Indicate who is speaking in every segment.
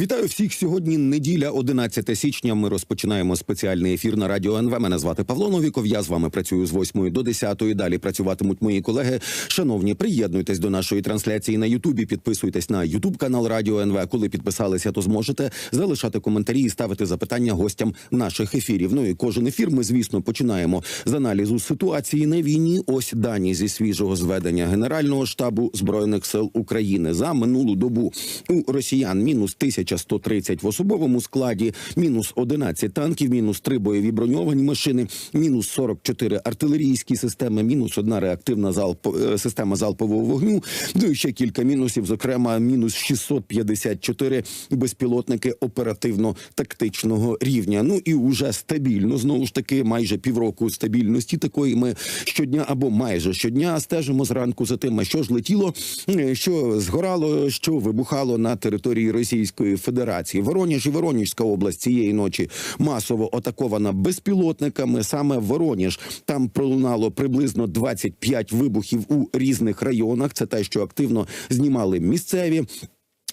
Speaker 1: Вітаю всіх сьогодні. Неділя, 11 січня. Ми розпочинаємо спеціальний ефір на радіо НВ. Мене звати Павло Новіков. Я з вами працюю з 8 до 10. Далі працюватимуть мої колеги. Шановні, приєднуйтесь до нашої трансляції на Ютубі. Підписуйтесь на Ютуб канал Радіо НВ. Коли підписалися, то зможете залишати коментарі і ставити запитання гостям наших ефірів. Ну і кожен ефір ми, звісно, починаємо з аналізу ситуації на війні. Ось дані зі свіжого зведення Генерального штабу збройних сил України за минулу добу у росіян мінус 1130 в особовому складі, мінус 11 танків, мінус 3 бойові броньовані машини, мінус 44 артилерійські системи, мінус одна реактивна залп е, система залпового вогню. Ну і ще кілька мінусів, зокрема, мінус 654 безпілотники оперативно-тактичного рівня. Ну і уже стабільно знову ж таки майже півроку стабільності такої. Ми щодня або майже щодня стежимо зранку за тим, що ж летіло, е, що згорало, що вибухало на території Російської Федерації. Вороніж і Воронежська область цієї ночі масово атакована безпілотниками. Саме Вороніж там пролунало приблизно 25 вибухів у різних районах. Це те, що активно знімали місцеві.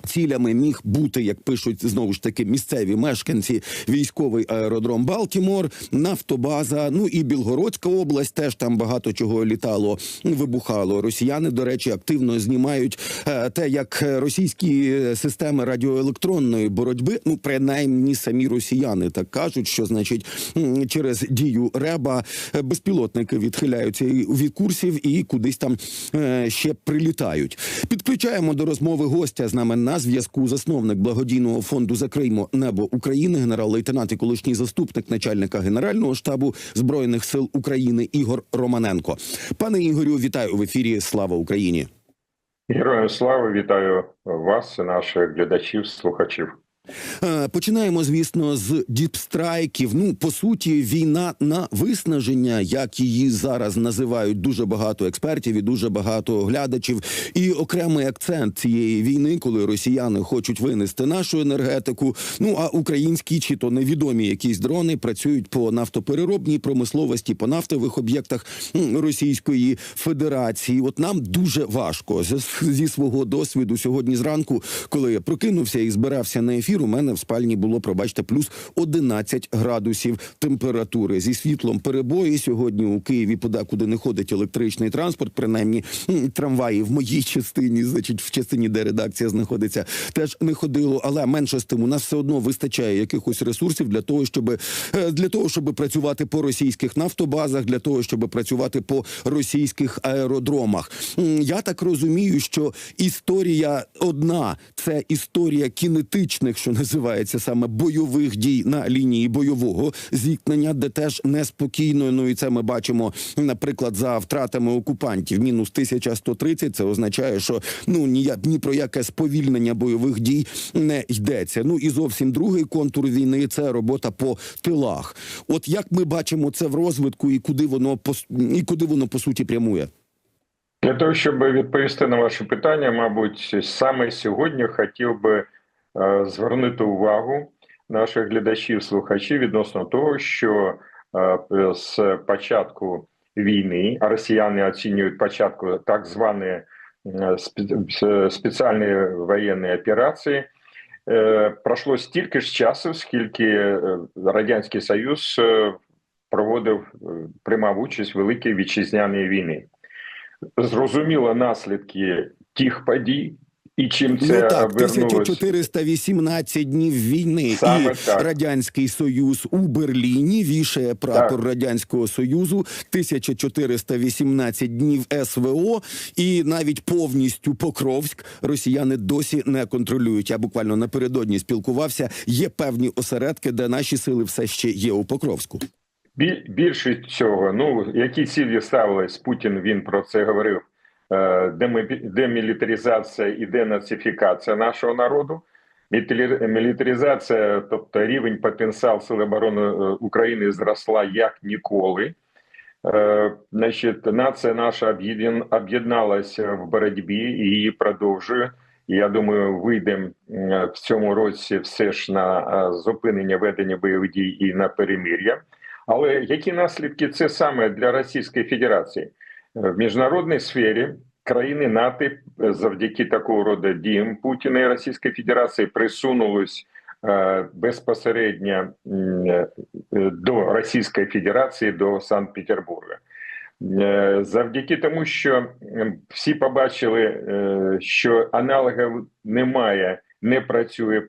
Speaker 1: Цілями міг бути, як пишуть знову ж таки місцеві мешканці, військовий аеродром Балтімор, Нафтобаза. Ну і Білгородська область теж там багато чого літало, вибухало. Росіяни, до речі, активно знімають е, те, як російські системи радіоелектронної боротьби, ну принаймні самі росіяни так кажуть, що значить через дію реба е, безпілотники відхиляються від курсів і кудись там е, ще прилітають. Підключаємо до розмови гостя з нами на зв'язку засновник благодійного фонду Закриймо небо України, генерал-лейтенант і колишній заступник начальника генерального штабу збройних сил України Ігор Романенко. Пане Ігорю, вітаю в ефірі. Слава Україні!
Speaker 2: Героям слави вітаю вас, наших глядачів, слухачів.
Speaker 1: Е, Починаємо, звісно, з діпстрайків. Ну, по суті, війна на виснаження, як її зараз називають дуже багато експертів і дуже багато глядачів. І окремий акцент цієї війни, коли росіяни хочуть винести нашу енергетику. Ну а українські чи то невідомі якісь дрони працюють по нафтопереробній промисловості, по нафтових об'єктах Російської Федерації. От нам дуже важко зі свого досвіду сьогодні зранку, коли я прокинувся і збирався на ефір, у мене в спальні було, пробачте, плюс 11 градусів температури. Зі світлом перебої сьогодні у Києві подекуди не ходить електричний транспорт, принаймні трамваї в моїй частині, значить, в частині, де редакція знаходиться, теж не ходило. Але менше з тим, у нас все одно вистачає якихось ресурсів для того, щоб е, для того, щоб працювати по російських нафтобазах, для того, щоб працювати по російських аеродромах. Я так розумію, що історія одна це історія кінетичних, що називається саме бойових дій на лінії бойового зіткнення, де теж неспокійно. Ну і це ми бачимо, наприклад, за втратами окупантів. Мінус 1130, Це означає, що ну ніяк ні про яке сповільнення бойових дій не йдеться. Ну і зовсім другий контур війни це робота по тилах. От як ми бачимо це в розвитку, і куди воно і куди воно по суті прямує?
Speaker 2: Для того, щоб відповісти на ваше питання, мабуть, саме сьогодні хотів би звернути увагу наших глядачів, слухачів відносно того, що е, з початку війни, а росіяни оцінюють початку так званої е, спеціальної воєнної операції. Е, Пройшло стільки ж часу, скільки е, Радянський Союз е, проводив, е, приймав участь в великій вітчизняній війні. Зрозуміло наслідки тих подій, і чим це
Speaker 1: ну так,
Speaker 2: обернулось.
Speaker 1: 1418 днів війни,
Speaker 2: Саме
Speaker 1: і
Speaker 2: так.
Speaker 1: радянський союз у Берліні вішає прапор
Speaker 2: Так.
Speaker 1: радянського союзу. 1418 днів СВО, і навіть повністю Покровськ росіяни досі не контролюють. Я буквально напередодні спілкувався. Є певні осередки, де наші сили все ще є у Покровську.
Speaker 2: Бі- Більше цього, ну які цілі ставились Путін? Він про це говорив. Е, демі- Демілітаризація і денацифікація нашого народу. Мілітаризація, тобто рівень потенціал Сил оборони е, України зросла як ніколи. Е, Значить, нація наша об'єдналася в боротьбі і її продовжує. Я думаю, вийдемо в цьому році все ж на зупинення ведення бойових дій і на перемир'я. Але які наслідки це саме для Російської Федерації в міжнародній сфері країни НАТО е, завдяки такого роду діям Путіна і Російської Федерації присунулись е, безпосередньо е, до Російської Федерації до Санкт-Петербурга. Завдяки тому, що всі побачили, що аналогів немає, не працює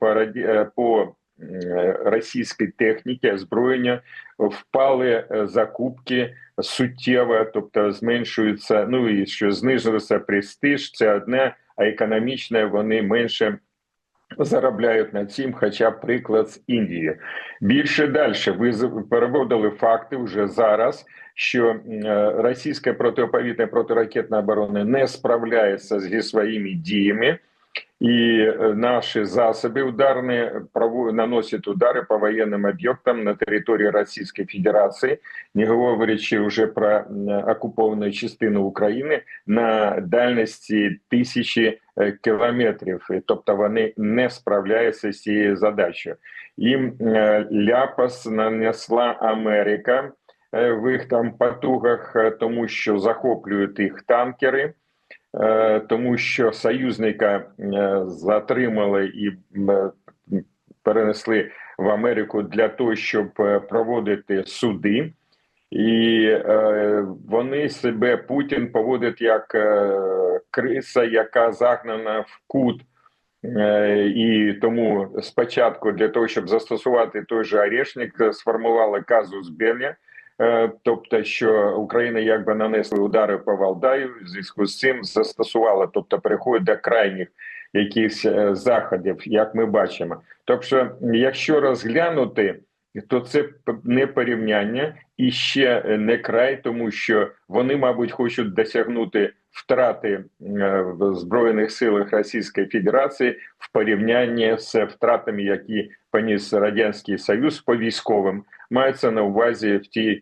Speaker 2: по е, по російській техніці, озброєння, впали е, закупки суттєво, тобто зменшується. Ну і що знизився престиж, це одне, а економічне вони менше. Заробляють на цим, хоча приклад з Індії. Більше далі ви переводили факти вже зараз, що е, російська протиповітряна протиракетна оборона не справляється зі своїми діями, і е, наші засоби право- наносять удари по воєнним об'єктам на території Російської Федерації, не говорячи вже про окуповану частину України на дальності тисячі е, кілометрів. Тобто вони не справляються з цією задачею. Їм е, ляпас нанесла Америка в їх там потугах, тому що захоплюють їх танкери. Е, тому що союзника е, затримали і е, перенесли в Америку для того, щоб проводити суди, і вони себе Путін поводить як криса, яка загнана в кут. І тому спочатку для того, щоб застосувати той же орешник, сформували казус Белі, Е, тобто, що Україна якби нанесла удари по Валдаю, в зв'язку з цим застосувала, тобто переходить до крайніх якихось е, заходів, як ми бачимо. Тобто, якщо розглянути, то це не порівняння і ще е, не край, тому що вони, мабуть, хочуть досягнути втрати е, в збройних силах Російської Федерації в порівнянні з втратами, які поніс радянський союз по військовим, мається на увазі в тій е,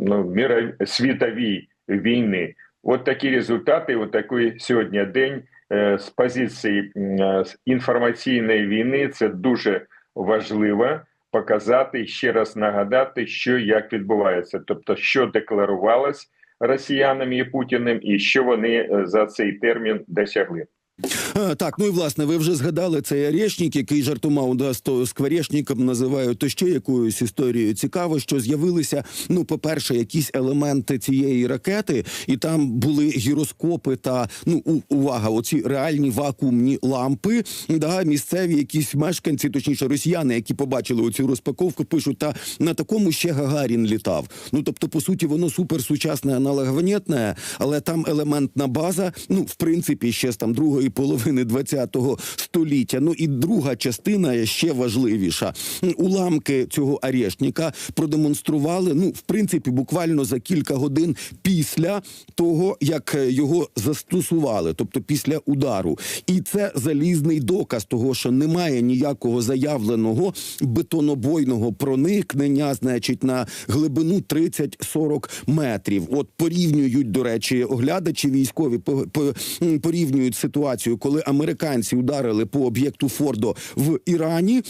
Speaker 2: ну, міра світовій війни. От такі результати, от такий сьогодні день е, з позиції е, інформаційної війни. Це дуже важливо показати ще раз нагадати, що як відбувається, тобто що декларувалось росіянами і путіним, і що вони е, за цей термін досягли.
Speaker 1: Так, ну і власне, ви вже згадали цей орешник, який жартомав да, з то скворечником називають, то ще якоюсь історією. Цікаво, що з'явилися, ну, по-перше, якісь елементи цієї ракети, і там були гіроскопи та ну у- увага, оці реальні вакуумні лампи. Да, місцеві якісь мешканці, точніше росіяни, які побачили оцю розпаковку, пишуть, та на такому ще Гагарін літав. Ну тобто, по суті, воно суперсучасне аналоговнітне, але там елементна база, ну в принципі, ще з там другої половини 20-го століття. Ну і друга частина ще важливіша. Уламки цього арештника продемонстрували. Ну, в принципі, буквально за кілька годин після того, як е, його застосували, тобто після удару. І це залізний доказ того, що немає ніякого заявленого бетонобойного проникнення, значить, на глибину 30-40 метрів. От порівнюють, до речі, оглядачі військові по, по, порівнюють ситуацію, коли американці ударили по об'єкту Фордо в Ірані.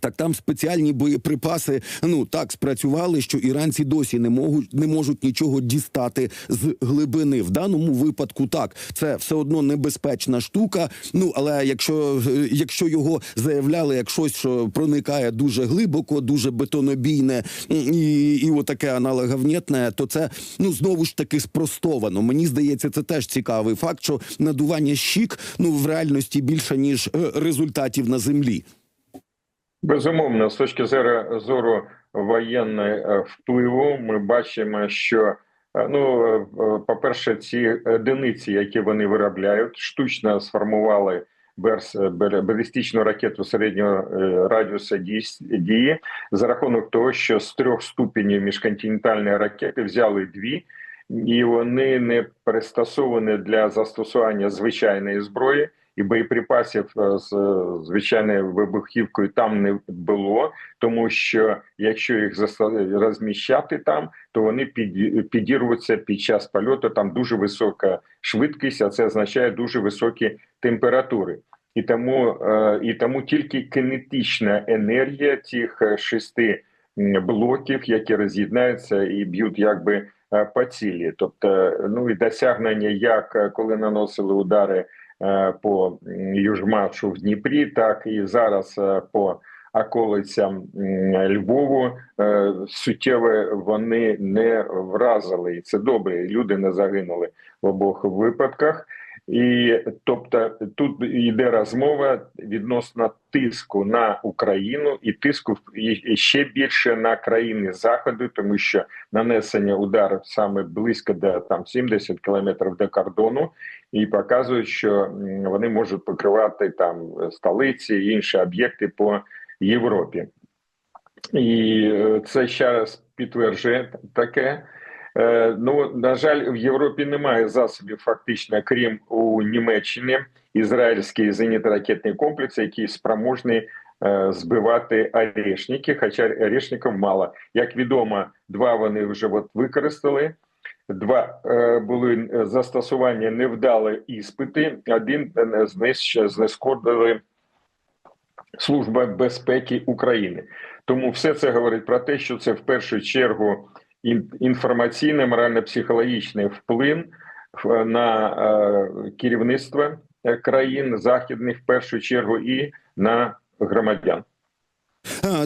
Speaker 1: Так там спеціальні боєприпаси ну так спрацювали, що іранці досі не можуть не можуть нічого дістати з глибини. В даному випадку так це все одно небезпечна штука. Ну але якщо, якщо його заявляли як щось, що проникає дуже глибоко, дуже бетонобійне і, і отаке аналоговнєтне, то це ну знову ж таки спростовано. Мені здається, це теж цікавий факт, що надування щік ну в реальності більше ніж е, результатів на землі.
Speaker 2: Безумовно, з точки зору, воєнного е, впливу, ми бачимо, що е, ну, е, по-перше, ці одиниці, які вони виробляють, штучно сформували балістичну ракету середнього радіуса дії за рахунок того, що з трьох ступенів міжконтинентальної ракети взяли дві, і вони не пристосовані для застосування звичайної зброї і боєприпасів е, з е, звичайною вибухівкою там не було, тому що якщо їх розміщати там, то вони під- підірвуться під час польоту. Там дуже висока швидкість, а це означає дуже високі температури. І тому, е, і тому тільки кинетична енергія цих е, шести блоків, які роз'єднаються і б'ють якби по цілі. Тобто, ну і досягнення, як коли наносили удари по м, Южмашу в Дніпрі, так і зараз е, по околицям Львову е, суттєво вони не вразили, і це добре. Люди не загинули в обох випадках. І тобто тут йде розмова відносно тиску на Україну і тиску ще більше на країни заходу, тому що нанесення ударів саме близько до там 70 кілометрів до кордону, і показують, що вони можуть покривати там столиці і інші об'єкти по Європі. І е, це ще раз підтверджує таке. Е, Ну, на жаль, в Європі немає засобів, фактично, крім у Німеччині, ізраїльський зенітно-ракетний комплекс, який спроможний е, збивати орешники, хоча орешників мало. Як відомо, два вони вже от використали. Два е, були застосування невдали іспити. Один е, знищ- знешкодили Служба безпеки України. Тому все це говорить про те, що це в першу чергу інформаційний, морально-психологічний вплив на е, керівництво е, країн західних в першу чергу і на громадян.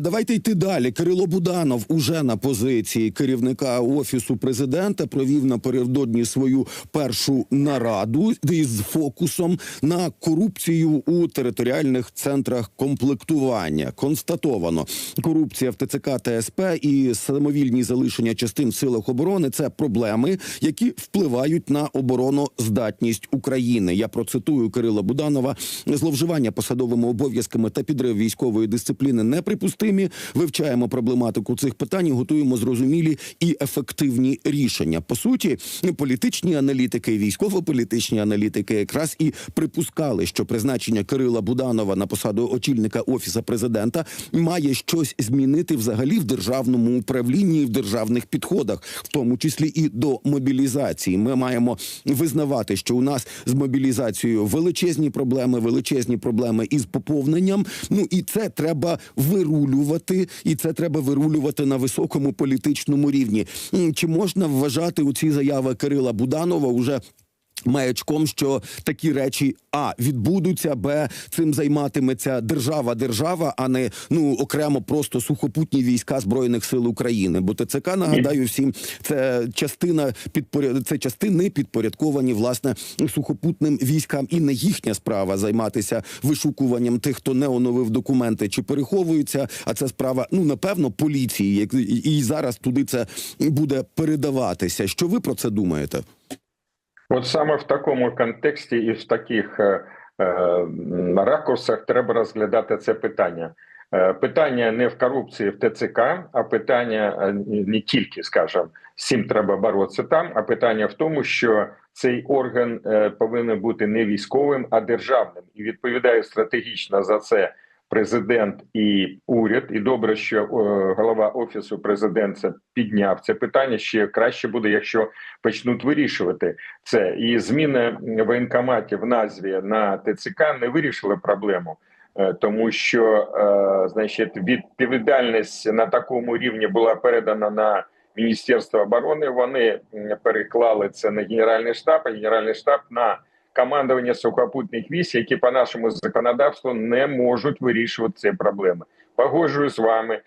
Speaker 1: Давайте йти далі. Кирило Буданов уже на позиції керівника офісу президента провів напередодні свою першу нараду із фокусом на корупцію у територіальних центрах комплектування. Констатовано корупція в ТЦК та СП і самовільні залишення частин в силах оборони це проблеми, які впливають на обороноздатність України. Я процитую Кирила Буданова: зловживання посадовими обов'язками та підрив військової дисципліни неприпустимі. Вивчаємо проблематику цих питань, і готуємо зрозумілі і ефективні рішення. По суті, політичні аналітики, військово-політичні аналітики якраз і припускали, що призначення Кирила Буданова на посаду очільника офіса президента має щось змінити взагалі в державному управлінні і в державних підходах, в тому числі і до мобілізації. Ми маємо визнавати, що у нас з мобілізацією величезні проблеми, величезні проблеми із поповненням. Ну і це треба вирулювати, і це треба вирулювати на високому політичному рівні. Чи можна вважати у ці заяви Кирила Буданова уже? Маячком, що такі речі а відбудуться, б цим займатиметься держава, держава, а не ну окремо просто сухопутні війська збройних сил України. Бо ТЦК, нагадаю всім, це частина підпоряд... це частини підпорядковані власне сухопутним військам, і не їхня справа займатися вишукуванням тих, хто не оновив документи чи переховуються. А це справа, ну напевно, поліції, як і зараз туди це буде передаватися. Що ви про це думаєте?
Speaker 2: От саме в такому контексті і в таких е, е, ракурсах треба розглядати це питання. Е, Питання не в корупції в ТЦК, а питання е, не тільки, скажімо, з цим треба боротися там, а питання в тому, що цей орган повинен бути не військовим, а державним і відповідає стратегічно за це президент і уряд. І добре, що е, голова офісу президента підняв це питання. Ще краще буде, якщо почнуть вирішувати це. І зміна воєнкоматів в назві на ТЦК не вирішила проблему. Е, Тому що е, значить відповідальність на такому рівні була передана на Міністерство оборони. Вони переклали це на Генеральний штаб, а Генеральний штаб на командування сухопутних військ, які по нашому законодавству не можуть вирішувати ці проблеми. Погоджую з вами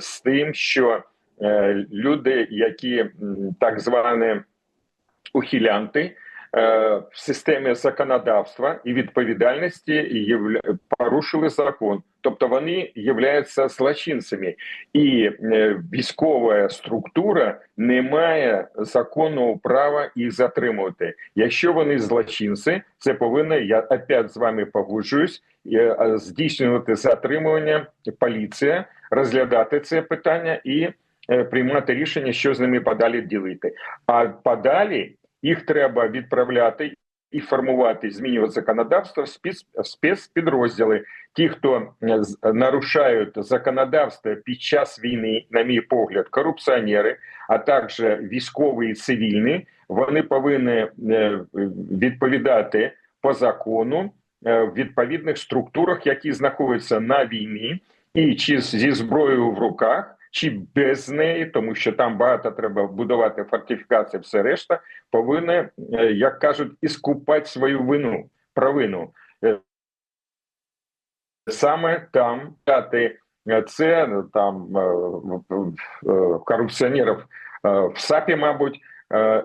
Speaker 2: з тим, що люди, які так звані ухилянти е, в системі законодавства і відповідальності порушили закон. Тобто вони являються злочинцями, і е, військова структура не має законного права їх затримувати. Якщо вони злочинці, це повинна я опять з вами погоджуюсь е, здійснювати затримування поліція, розглядати це питання і е, приймати рішення, що з ними подалі ділити. А подалі їх треба відправляти і формувати, змінювати законодавство в спец, спецпідрозділи. Ті, хто е, нарушають законодавство під час війни, на мій погляд, корупціонери, а також військові і цивільні, вони повинні е, відповідати по закону е, в відповідних структурах, які знаходяться на війні, і чи зі зброєю в руках чи без неї, тому що там багато треба будувати фортифікації, все решта, повинні, е, як кажуть, іскупати свою вину, провину. Е, Саме там дати е, це там корупціонерів в САПі, мабуть.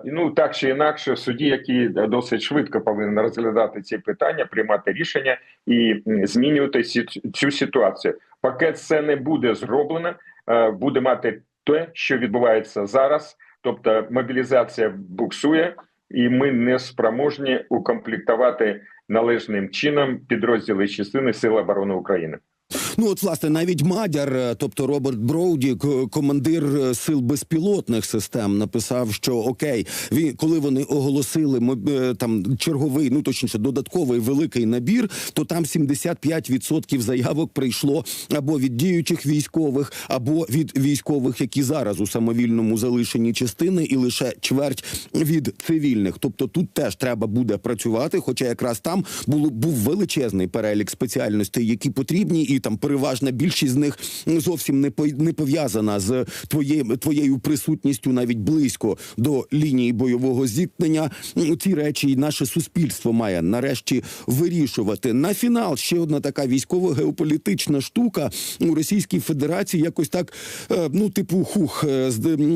Speaker 2: Ну так чи інакше, судді, які досить швидко повинні розглядати ці питання, приймати рішення і змінювати цю ситуацію. Поки це не буде зроблено, буде мати те, що відбувається зараз, тобто мобілізація буксує, і ми не спроможні укомплектувати належним чином підрозділи частини Сил оборони України.
Speaker 1: Ну от власне навіть Мадяр, е, тобто Роберт Броуді, командир е, сил безпілотних систем, написав, що окей, він коли вони оголосили е, там черговий, ну точніше, додатковий великий набір, то там 75% заявок прийшло або від діючих військових, або від військових, які зараз у самовільному залишенні частини, і лише чверть від цивільних. Тобто тут теж треба буде працювати. Хоча якраз там було був величезний перелік спеціальностей, які потрібні, і там переважна більшість з них зовсім не не пов'язана з твоєю твоєю присутністю навіть близько до лінії бойового зіткнення. Ці речі і наше суспільство має нарешті вирішувати. На фінал ще одна така військово-геополітична штука у Російській Федерації. Якось так, е, ну типу, хух, е,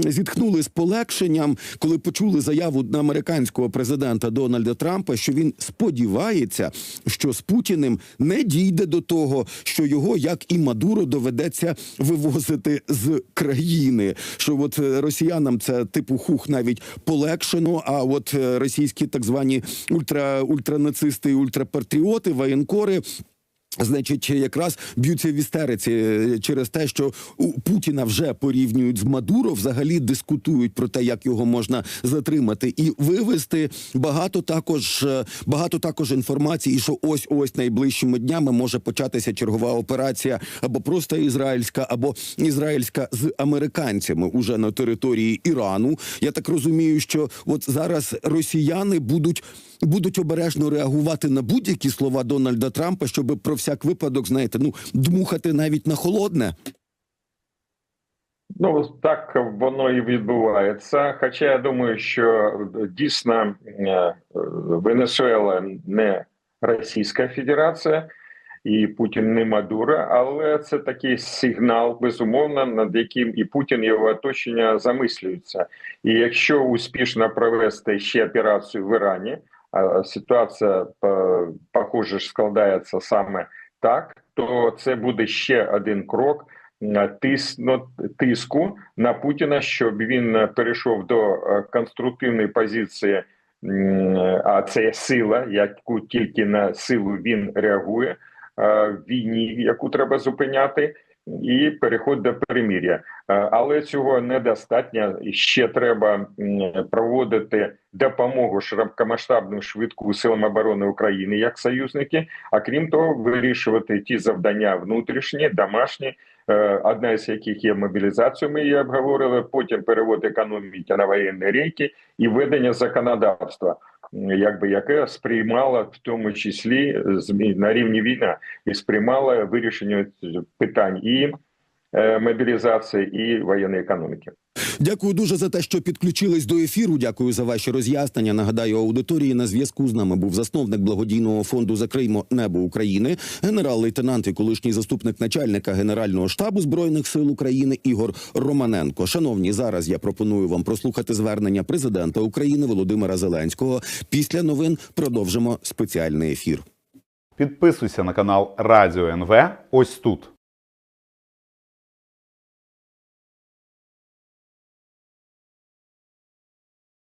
Speaker 1: зітхнули з полегшенням, коли почули заяву американського президента Дональда Трампа, що він сподівається, що з Путіним не дійде до того, що його, як і Мадуро, доведеться вивозити з країни. Що от е, росіянам це типу хух навіть полегшено. А от е, російські так звані ультра ультранацисти і ультрапатріоти, воєнкори. Значить, якраз б'ються в істериці е, через те, що Путіна вже порівнюють з Мадуро, взагалі дискутують про те, як його можна затримати і вивести. Багато також е, багато також інформації, що ось ось найближчими днями може початися чергова операція або просто ізраїльська, або ізраїльська з американцями уже на території Ірану. Я так розумію, що от зараз росіяни будуть будуть обережно реагувати на будь-які слова Дональда Трампа, щоб про всяк випадок, знаєте, ну дмухати навіть на холодне.
Speaker 2: Ну так воно і відбувається. Хоча я думаю, що дійсно е, Венесуела не Російська Федерація і Путін не Мадуро, але це такий сигнал, безумовно, над яким і Путін і його оточення замислюються. І якщо успішно провести ще операцію в Ірані, ситуація похоже ж складається саме так, то це буде ще один крок тисно, тиску на Путіна, щоб він перейшов до е, конструктивної позиції. А це сила, яку тільки на силу він реагує е, в війні, яку треба зупиняти, і переход до переміря. Е, Але цього недостатньо. Ще треба проводити допомогу широкомасштабну швидку силам оборони України як союзники. А крім того, вирішувати ті завдання внутрішні, домашні, е, одна з яких є мобілізація. Ми її обговорили. Потім перевод економіки на воєнні рейки і ведення законодавства, якби яке сприймало в тому числі на рівні війна і сприймало вирішення питань і мобілізації і воєнної економіки.
Speaker 1: Дякую дуже за те, що підключились до ефіру. Дякую за ваші роз'яснення. Нагадаю, аудиторії на зв'язку з нами був засновник благодійного фонду Закриймо небо України, генерал-лейтенант і колишній заступник начальника Генерального штабу збройних сил України Ігор Романенко. Шановні, зараз я пропоную вам прослухати звернення президента України Володимира Зеленського. Після новин продовжимо спеціальний ефір.
Speaker 3: Підписуйся на канал Радіо НВ ось тут.